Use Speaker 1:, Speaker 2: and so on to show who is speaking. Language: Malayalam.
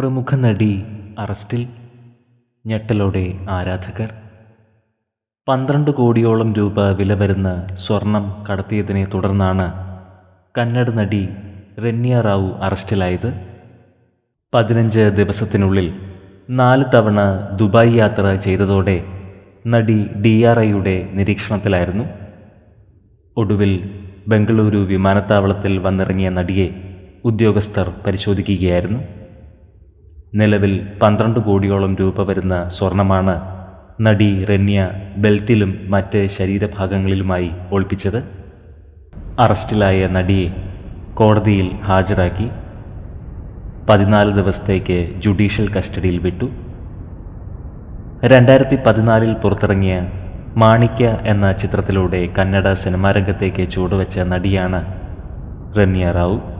Speaker 1: പ്രമുഖ നടി അറസ്റ്റിൽ ഞെട്ടലോടെ ആരാധകർ. പന്ത്രണ്ട് കോടിയോളം രൂപ വില വരുന്ന സ്വർണം കടത്തിയതിനെ തുടർന്നാണ് കന്നഡ നടി രന്യ റാവു അറസ്റ്റിലായത്. പതിനഞ്ച് ദിവസത്തിനുള്ളിൽ നാല് തവണ ദുബായ് യാത്ര ചെയ്തതോടെ നടി ഡി ആർ ഐയുടെ നിരീക്ഷണത്തിലായിരുന്നു. ഒടുവിൽ ബംഗളൂരു വിമാനത്താവളത്തിൽ വന്നിറങ്ങിയ നടിയെ ഉദ്യോഗസ്ഥർ പരിശോധിക്കുകയായിരുന്നു. നിലവിൽ പന്ത്രണ്ട് കോടിയോളം രൂപ വരുന്ന സ്വർണമാണ് നടി റെന്യ ബെൽറ്റിലും മറ്റ് ശരീരഭാഗങ്ങളിലുമായി ഒളിപ്പിച്ചത്. അറസ്റ്റിലായ നടിയെ കോടതിയിൽ ഹാജരാക്കി. പതിനാല് ദിവസത്തേക്ക് ജുഡീഷ്യൽ കസ്റ്റഡിയിൽ വിട്ടു. രണ്ടായിരത്തി പതിനാലിൽ പുറത്തിറങ്ങിയ മാണിക്യ എന്ന ചിത്രത്തിലൂടെ കന്നഡ സിനിമാരംഗത്തേക്ക് ചുവടുവെച്ച നടിയാണ് റന്യ റാവു.